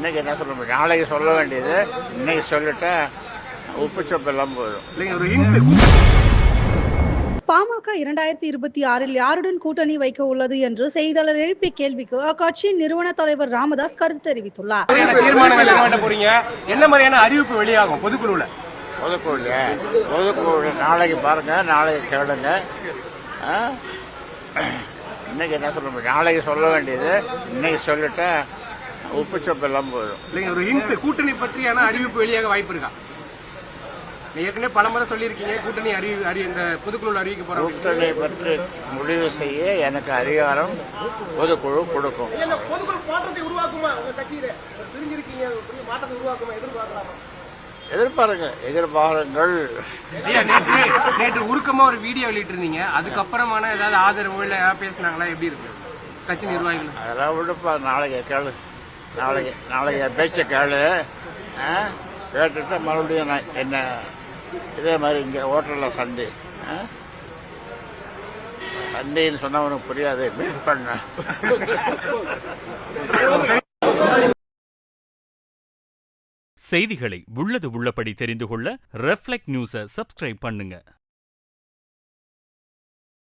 இன்னைக்கு என்ன சொல்ல முடியும்? நாளைக்கு சொல்ல வேண்டியது இன்னைக்கு சொல்லிட்டா உப்பு சப்பு எல்லாம் போயிடும். பாமக இரண்டாயிரத்தி இருபத்தி ஆறில் யாருடன் கூட்டணி வைக்க உள்ளது என்று செய்தியாளர் எழுப்பிய கேள்விக்கு அக்கட்சியின் நிறுவன தலைவர் ராமதாஸ் கருத்து தெரிவித்துள்ளார். என்ன மாதிரியான அறிவிப்பு வெளியாகும் பொதுக்குழுல? பொதுக்குழு பொதுக்குழு நாளைக்கு பாருங்க நாளைக்கு கேளுங்க. ஆ? இன்னைக்கு என்ன சொல்ல முடியும்? நாளைக்கு சொல்ல வேண்டியது இன்னைக்கு சொல்லிட்டா உப்பு சப்பு எல்லாம் போயிடும். இல்லைங்க ஒரு ஹிண்ட் கூட்டணி பற்றியான அறிவிப்பு வெளியாக வாய்ப்பு இருக்கா? ஏற்கனவே பல முறை சொல்லியிருக்கீங்க கூட்டணி அறிவி அறி இந்த பொதுக்குழுல அறிவிக்க போறோம். கூட்டணி பற்றி முடிவு செய்ய எனக்கு அதிகாரம் பொதுக்குழு கொடுக்கும். பொதுக்குழு மாற்றத்தை உருவாக்குமா? உங்க கட்சியில பிரிஞ்சிருக்கீங்க மாற்றத்தை உருவாக்குமா எதிர்பார்க்கலாமா எதிர்பாருங்க எதிர்பாருங்கள். ஐயா நேற்று நேற்று உருக்கமா ஒரு வீடியோ வெளியிட்டு இருந்தீங்க அதுக்கப்புறமான ஏதாவது ஆதரவு இல்ல பேசினாங்களா? எப்படி இருக்கு? கட்சி நிர்வாகிகள். அதெல்லாம் விடுப்பா நாளைக்கு கேளு. நாளைக்கு நாளைக்கு என் பேச்சை கேளு. ஆ? கேட்டுட்டு மறுபடியும் நான் என்ன இதே மாதிரி இங்கே ஹோட்டலில் சந்தி. ஆ? சந்தைன்னு உனக்கு புரியாது. மீட் பண்ண. செய்திகளை உள்ளது உள்ளபடி தெரிந்து கொள்ள ரெஃப்ளெக்ட் நியூஸை சப்ஸ்கிரைப் பண்ணுங்க.